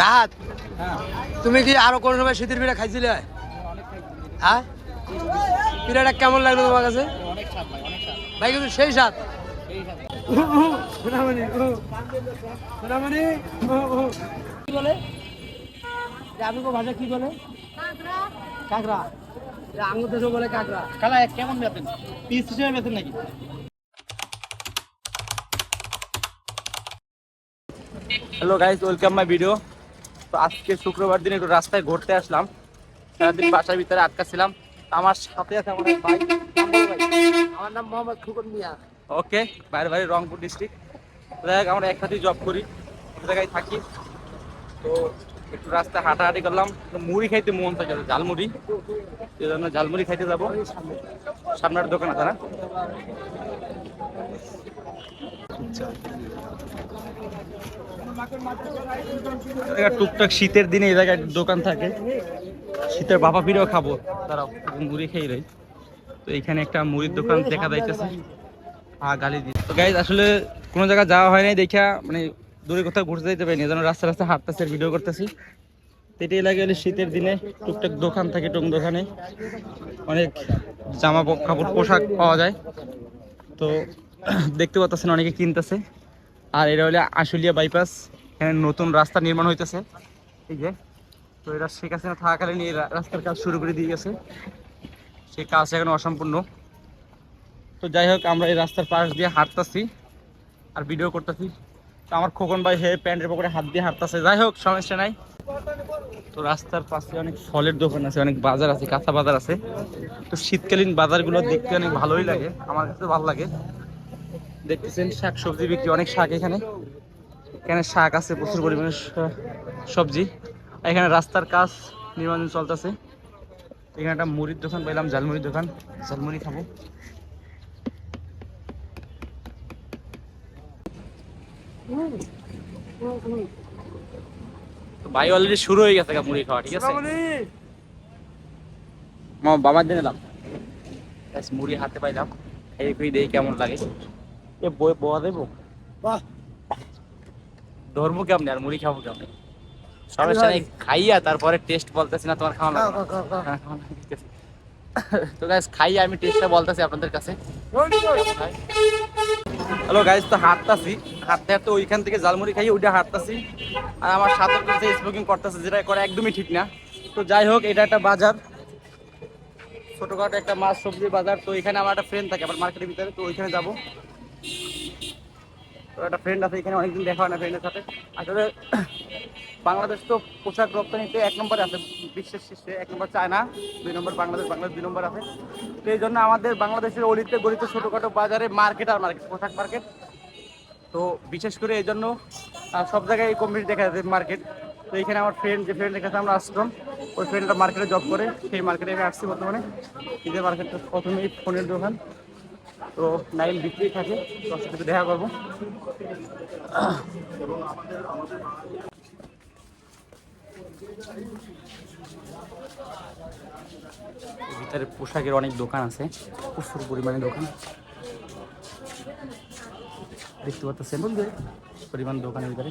রাহাত হ্যাঁ। তুমি কি আরও কোনো সময় শীতের পিঠা খাইছিলে? হ্যাঁ? পিঠাটা কেমন লাগল তোমার কাছে? ভাই অনেক স্বাদ। ভাই কিন্তু সেই স্বাদ সোনামণি কি বলে? আপনি কো ভাষা কি বলে? কাঁকড়া। দেশে বলে কাঁকড়া। কালা কেমন বেতেন? পিস হিসেবে বেতেন নাকি? Hello guys welcome my video তো আজকে শুক্রবার দিন একটু রাস্তায় ঘুরতে আসলাম। সারাদিন বাসার ভিতরে আটকা ছিলাম। আমার সাথে আছে আমার ভাই। আমার নাম মোহাম্মদ খুকন মিয়া। ওকে বাইরে বাইরে রংপুর ডিস্ট্রিক্ট আমরা একসাথেই জব করি। এক জায়গায় থাকি। তো একটু রাস্তায় হাঁটাহাঁটি করলাম মুড়ি খাইতে মন থাকে ঝালমুড়ি। এই জন্য ঝালমুড়ি খাইতে যাব। সামনের দোকান আছে না? টুকটাক শীতের দিনে এই জায়গায় দোকান থাকে। শীতের বাবা পিড়েও খাব তারাও মুড়ি খেয়ে রই তো এখানে একটা মুড়ির দোকান দেখা যাইতেছে। আর গালি দিই তো গাইজ আসলে কোনো জায়গায় যাওয়া হয় নাই দেখা মানে দূরে কোথাও ঘুরতে যাইতে পারিনি যেন রাস্তা রাস্তা হাঁটতেছে ভিডিও করতেছি। এটা এলাকায় হলে শীতের দিনে টুকটাক দোকান থাকে, টুং দোকানে। অনেক জামা কাপড় পোশাক পাওয়া যায়। তো দেখতে পাচ্ছেন অনেকে কিনতেছে। আর এটা হলে আশুলিয়া বাইপাস এখানে নতুন রাস্তা নির্মাণ হইতেছে। এই যে, তো এটা শেখ হাসিনা থাকাকালীন এই রাস্তার কাজ শুরু করে দিয়ে গেছে। সেই কাজ এখন অসম্পূর্ণ। তো যাই হোক, আমরা এই রাস্তার পাশ দিয়ে হাঁটতাছি আর ভিডিও করতেছি। আমার খোকন ভাই হে প্যান্টের পকেটে হাত দিয়ে হাঁটতেছে। যাই হোক, সমস্যা নাই। তো রাস্তার পাশে অনেক ফলের দোকান আছে, অনেক বাজার আছে, কাঁচা বাজার আছে। তো শীতকালীন বাজারগুলো দেখতে অনেক ভালোই লাগে, আমার কাছে ভালো লাগে। দেখতেছেন শাক সবজি বিক্রি, অনেক শাক এখানে। এখানে শাক আছে, প্রচুর পরিমাণে সবজি। এখানে রাস্তার কাজ নির্মাণ চলতেছে। এখানে একটা মুড়ির দোকান পাইলাম, ঝালমুড়ির দোকান। ঝালমুড়ি খাব। ভাই অলরেডি শুরু হয়ে গেছে মুড়ি খাওয়া ঠিক আছে? মা বাবার দিন এলাম মুড়ি হাতে পাইলাম। খেয়ে খুঁয়ে দেখি কেমন লাগে। এ বই বয়া দেবো? বাহ! ধর্ম কেমন আর মুড়ি খাব কেমন? নেই খাইয়া তারপরে টেস্ট বলতেছি না তোমার খাওয়া। হ্যাঁ। তো গাইস খাইয়া আমি টেস্টটা বলতেছি আপনাদের কাছে। হ্যালো গাইজ তো হাঁটতাছি। হাঁটতে হাঁটতে ওইখান থেকে জালমুড়ি খাইয়ে ওইটা হাঁটতাছি। আর আমার সাথে করতে স্মোকিং করতেছে, যেটা করে একদমই ঠিক না। তো যাই হোক, এটা একটা বাজার। ছোটখাটো একটা মাছ সবজির বাজার। তো এখানে আমার একটা ফ্রেন্ড থাকে আমার মার্কেটের ভিতরে, তো ওইখানে যাব। তো একটা ফ্রেন্ড আছে, এখানে অনেকদিন দেখা হয় না ফ্রেন্ডের সাথে। আসলে বাংলাদেশ তো পোশাক রপ্তানিতে এক নম্বরে আছে, বিশ্বের শীর্ষে। এক নম্বর চায়না, দুই নম্বর বাংলাদেশ বাংলাদেশ দুই নম্বর আছে। তো এই জন্য আমাদের বাংলাদেশের অলিতে গলিতে ছোটোখাটো বাজারে মার্কেট আর মার্কেট পোশাক মার্কেট তো বিশেষ করে এই জন্য সব জায়গায় কম বেশি দেখা যাচ্ছে মার্কেট তো এখানে আমার ফ্রেন্ড যে ফ্রেন্ডের কাছে আমরা আসলাম, ওই ফ্রেন্ডটা মার্কেটে জব করে, সেই মার্কেটে আমি আসছি বর্তমানে। ঈদের মার্কেটটা প্রথমেই ফোনের দোকান। তো নাইন বিক্রি থাকে তো সাথে দেখা করব। ভিতরে পোশাকের অনেক দোকান আছে প্রচুর পরিমাণে দোকান। দেখতে পাচ্ছেন পরিমাণ দোকানের ভিতরে।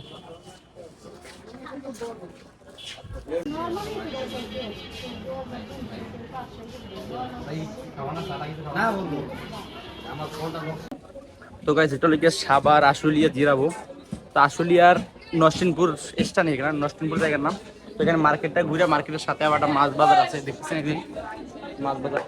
তো গাইজ এটা গিয়ে সাবার আশুলিয়া জিরাবো। তো আশুলিয়ার নরসিংপুর স্টান এখানে নরসিংপুর জায়গার নাম। তো এখানে মার্কেটটা ঘুরে মার্কেটের সাথে আবার একটা মাছ বাজার আছে দেখতেছেন একদিন? মাছ বাজার।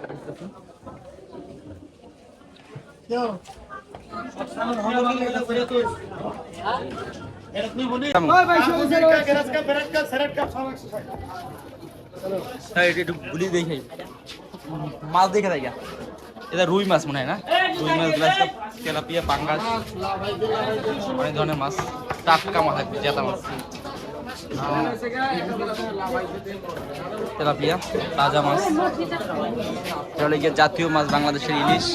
হ্যাঁ, দেখে মাছ দেখে দেয় এটা রুই মাছ মনে হয় না? রুই মাছ গ্লাস তেলাপিয়া, পাঙ্গাস, অনেক ধরনের মাছ। টাটকা মাছ থাকবে জেতা মাছ। তেলাপিয়া, তাজা মাছ। এটা হলো গিয়ে জাতীয় মাছ, বাংলাদেশের ইলিশ।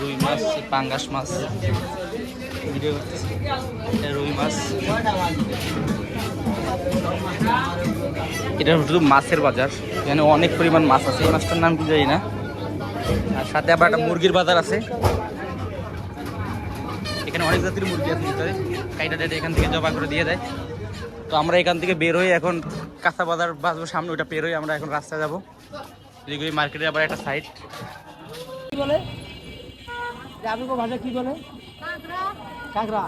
রুই মাছ, পাঙ্গাস মাছ। রুই মাছ। এটা শুধু মাছের বাজার। এখানে অনেক পরিমাণ মাছ আছে। এই মাছটার নাম কি জানি না। আর সাথে আবার একটা মুরগির বাজার আছে। এখানে অনেক জাতির মুরগি আছে ভিতরে। কাইটা ডেটে এখান থেকে জবা করে দিয়ে দেয়। তো আমরা এখান থেকে বের হয়ে এখন কাঁচা বাজার বাঁচবো সামনে। ওটা বের হয়ে আমরা এখন রাস্তায় যাব। এদিকে ওই মার্কেটে আবার একটা সাইড কি বলে? কি বলে? কাঁকড়া।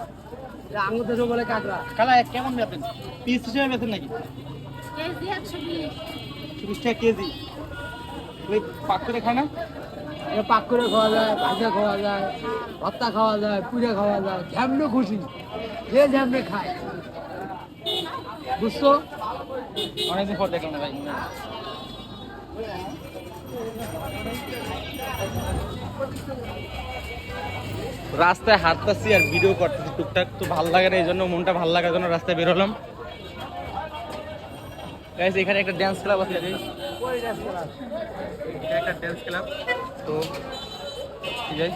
আঙুর দেশও বলে কাঁকড়া। কালা কেমন বেতেন পিস হিসেবে বেতেন নাকি? চল্লিশ টাকা কেজি। ওই পাক করে খায় না? পাক করে খাওয়া যায় ভাজা খাওয়া যায় ভর্তা খাওয়া যায় পুড়ে খাওয়া যায় যেমনি খুশি। যে যেমনি খায়। বুঝছ? অনেকদিন পর দেখলাম না ভাই। রাস্তায় হাঁটতেছি আর ভিডিও করতেছি। টুকটাক তো ভালো লাগে না, এই জন্য মনটা ভালো লাগার জন্য রাস্তায় বেরোলাম এখানে একটা ড্যান্স ক্লাব আছে একটা ড্যান্স ক্লাব তো আছে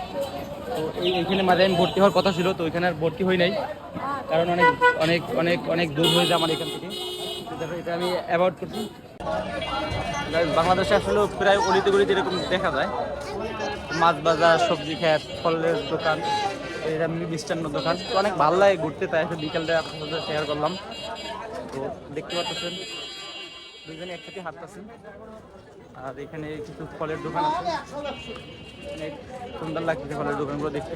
তো এই এখানে মাঝে আমি ভর্তি হওয়ার কথা ছিল, তো ওইখানে আর ভর্তি হই নাই। কারণ অনেক অনেক অনেক অনেক দূর হয়ে যায় আমার এখান থেকে। এটা আমি অ্যাভয়েড করছি। বাংলাদেশে আসলে প্রায় অলিতে গলিতে এরকম দেখা যায়। মাছ বাজার, সবজি খ্যাত ফলের দোকান, এটা মিষ্টান্ন দোকান। তো অনেক ভালো লাগে ঘুরতে, তাই একটা বিকালটা আপনার সাথে শেয়ার করলাম। তো দেখতে পাচ্ছেন দুজনে একসাথে হাঁটতেছি। আর এখানে কিছু ফলের দোকান আছে। অনেক সুন্দর লাগছে ফলের দোকানগুলো দেখতে।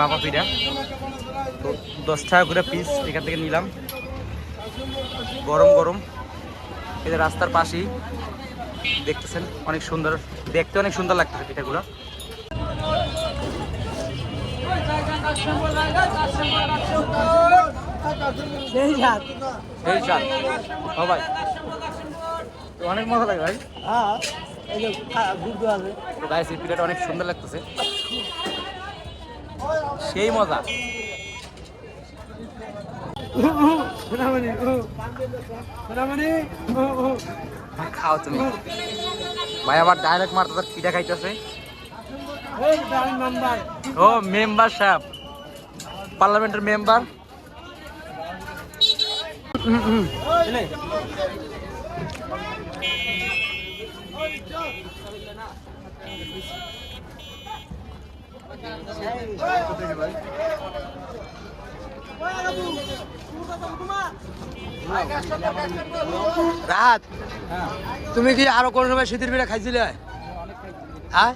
বাবা পিঠা তো দশ টাকা করে পিস এখান থেকে নিলাম। গরম গরম। এই রাস্তার পাশেই দেখতেছেন অনেক সুন্দর দেখতে অনেক সুন্দর লাগতেছে পিঠাগুলো। সেই ভাই। অনেক মজা লাগে ভাই। হ্যাঁ এই যে গুড় আছে। তো গাইস এই পিঠাটা অনেক সুন্দর লাগতেছে। সেই মজা। সোনামণি সোনামণি খাও তুমি। ভাই, আবার ডাইরেক্ট মারতে পিঠা খাইতেছে। ও মেম্বার সাহেব। পার্লামেন্টের মেম্বার রাত? তুমি কি আরও কোন সময় শীতের পিঠা খাইছিলে? হ্যাঁ?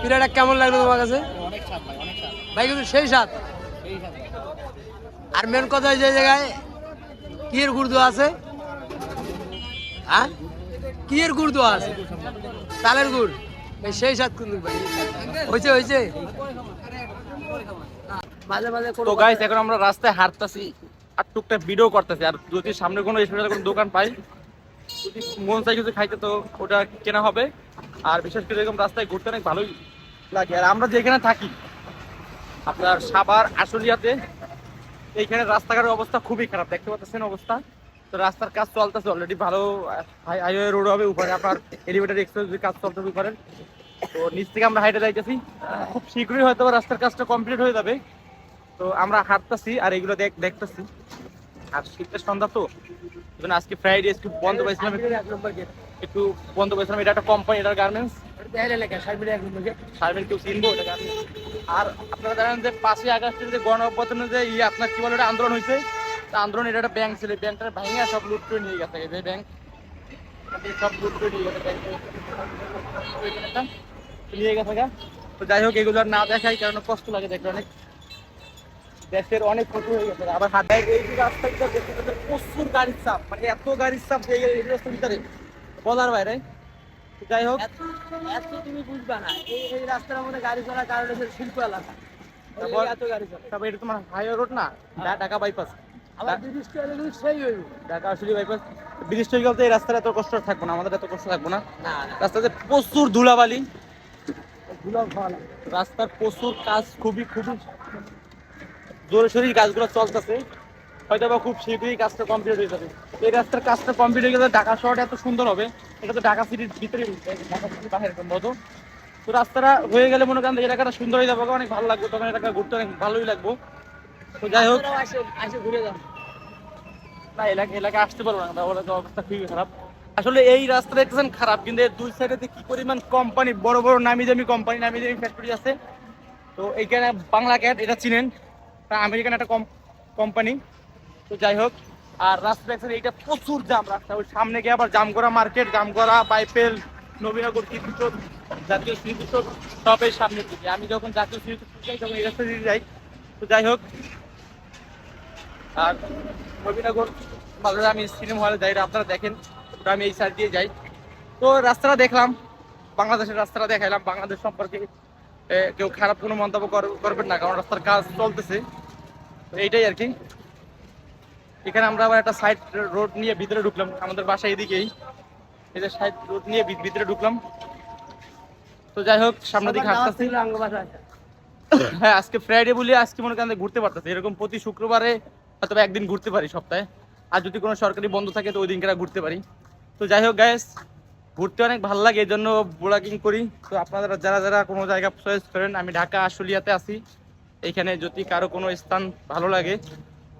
পিঠাটা কেমন লাগল তোমার কাছে? ভাই, কিন্তু সেই স্বাদ। আর মেন কথা যে জায়গায় কিয়ের গুরুদো আছে? হ্যাঁ? কিয়ের গুরুদো আছে? তালের গুড়। সেই স্বাদ কিন্তু ভাই। হয়েছে হয়েছে তো গাইস এখন আমরা রাস্তায় হাঁটতাছি আর টুকটাক ভিডিও করতেছি। আর যদি সামনে কোনো স্পেশাল কোনো দোকান পাই যদি মন চাই কিছু খাইতে তো ওটা কেনা হবে। আর বিশেষ করে এরকম রাস্তায় ঘুরতে অনেক ভালোই লাগে। আর আমরা যেখানে থাকি আপনার সাভার আশুলিয়াতে এইখানে রাস্তাঘাটের অবস্থা খুবই খারাপ। দেখতে পাচ্ছেন অবস্থা? তো রাস্তার কাজ চলতেছে অলরেডি ভালো হাইওয়ে রোড হবে উপরে আপনার এলিভেটর এক্সপ্রেস কাজ চলতেছে উপরে। তো নিচ থেকে আমরা হাইটে যাইতেছি। খুব শীঘ্রই হয়তো রাস্তার কাজটা কমপ্লিট হয়ে যাবে। তো আমরা হাঁটতেছি আর এগুলো দেখ দেখতেছি। আর শীতের সন্ধ্যা তো এই আজকে ফ্রাইডে একটু বন্ধ পাইছিলাম একটু- বন্ধ পাইছিলাম এটা একটা কোম্পানি এটার গার্মেন্টস কেউ চিনবো? এটা। আর আপনারা জানেন যে পাঁচই আগস্টের যে গণ অভ্যর্থনের যে ইয়ে আপনার কি বলে আন্দোলন হয়েছে আন্দোলন এটা একটা ব্যাংক ছিল ব্যাংকটা ভেঙে সব লুট করে নিয়ে গেছে যে ব্যাংক সব লুট করে নিয়ে গেছে ব্যাংক নিয়ে গেছে তো যাই হোক এগুলো আর না দেখাই কারণ কষ্ট লাগে দেখলে অনেক। দেশের অনেক ক্ষতি হয়ে গেছে। আবার হাটায় এই যে রাস্তাটা দেখতে প্রচুর গাড়ির চাপ। মানে এত গাড়ির চাপ হয়ে গেছে এই রাস্তার ভিতরে। বলার বাইরে। যাই হোক। এত তুমি বুঝবা না। এই এই রাস্তার মধ্যে গাড়ি চলার কারণে শিল্প এলাকা। তারপর এটা তোমার হাইওয়ে রোড না? ঢাকা বাইপাস হইব ঢাকা আসলে বাইপাস ব্রিজ হয়ে গেলে এই রাস্তায় এত কষ্ট থাকব না। আমাদের এত কষ্ট থাকব না। রাস্তাতে প্রচুর ধুলাবালি। রাস্তার প্রচুর কাজ খুবই খুবই জোরে সোরে কাজগুলো চলতেছে। হয়তো বা খুব শীঘ্রই কাজটা কমপ্লিট হয়ে যাবে। এই রাস্তার কাজটা কমপ্লিট হয়ে গেলে ঢাকা শহরটা এত সুন্দর হবে। এটা তো ঢাকা সিটির ভিতরে ঢাকা সিটির বাইরে মতো। তো রাস্তাটা হয়ে গেলে মনে করেন এলাকাটা সুন্দর হয়ে যাবে অনেক ভালো লাগবে তখন এলাকা ঘুরতে অনেক ভালোই লাগবে। তো যাই হোক। ঘুরে যান না এলাকা এলাকা আসতে পারব না ওরা তো অবস্থা খুবই খারাপ। আসলে এই রাস্তা দেখতেছেন খারাপ কিন্তু এর দুই সাইডে কি পরিমাণ কোম্পানি বড় বড় নামি দামি কোম্পানি নামি দামি ফ্যাক্টরি আছে। তো এইখানে বাংলা ক্যাট এটা চিনেন? তা আমেরিকান একটা কোম্পানি তো যাই হোক, আর রাস্তা এইটা প্রচুর জাম রাস্তা। ওই সামনে গিয়ে আবার জামগড়া মার্কেট জামগড়া বাইপেল নবীনগর কীর্তিচোর জাতীয় স্মৃতিচোর সব এই সামনের দিকে আমি যখন জাতীয় স্মৃতিচোর যাই, তখন এই রাস্তা দিয়ে যাই। তো যাই হোক, আর নবীনগর মাঝে আমি সিনেমা হলে যাই আপনারা দেখেন। তো আমি এই সাইড দিয়ে যাই। তো রাস্তাটা দেখলাম, বাংলাদেশের রাস্তাটা দেখাইলাম। বাংলাদেশ সম্পর্কে কেউ খারাপ কোনো মন্তব্য কর- করবেন না, কারণ রাস্তার কাজ চলতেছে। এইটাই আর কি। এখানে আমরা আবার একটা সাইড রোড নিয়ে ভিতরে ঢুকলাম আমাদের বাসা এদিকেই। এই যে সাইড রোড নিয়ে ভিতরে ঢুকলাম। তো যাই হোক সামনের দিকে হাঁটতেছি হ্যাঁ আজকে ফ্রাইডে বলে আজকে মনে করেন ঘুরতে পারতেছে। এরকম প্রতি শুক্রবারে হয়তো একদিন ঘুরতে পারি সপ্তাহে। আর যদি কোনো সরকারি বন্ধ থাকে তো ওই দিনকে ঘুরতে পারি। তো যাই হোক গ্যাস ঘুরতে অনেক ভালো লাগে এই জন্য ব্লগিং করি। তো আপনারা যারা যারা কোনো জায়গা চয়েস করেন আমি ঢাকা আশুলিয়াতে আছি। এইখানে যদি কারও কোনো স্থান ভালো লাগে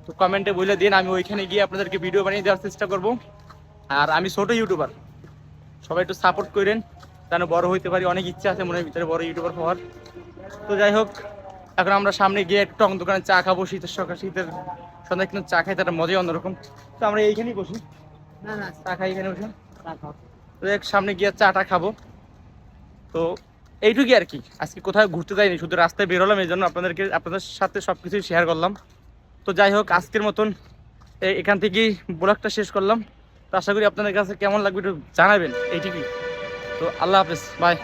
তো কমেন্টে বলে দিন আমি ওইখানে গিয়ে আপনাদেরকে ভিডিও বানিয়ে দেওয়ার চেষ্টা করব। আর আমি ছোট ইউটিউবার সবাই একটু সাপোর্ট করেন যেন বড় হইতে পারি অনেক ইচ্ছা আছে মনের ভিতরে বড় ইউটিউবার হওয়ার। তো যাই হোক এখন আমরা সামনে গিয়ে একটু টং দোকানে চা খাব শীতের সকাল শীতের সন্ধ্যায় কিন্তু চা খাই তার মজাই অন্যরকম। তো আমরা এইখানেই বসি। না না চা খাই এখানে বসে। তো এক সামনে গিয়ে চাটা খাব। তো এইটুকুই আর কি। আজকে কোথাও ঘুরতে যাইনি, শুধু রাস্তায় বেরোলাম, এই জন্য আপনাদেরকে, আপনাদের সাথে সব কিছুই শেয়ার করলাম। তো যাই হোক, আজকের মতন এখান থেকেই ব্লগটা শেষ করলাম। তো আশা করি আপনাদের কাছে কেমন লাগবে একটু জানাবেন, এইটুকুই। তো আল্লাহ হাফেজ বাই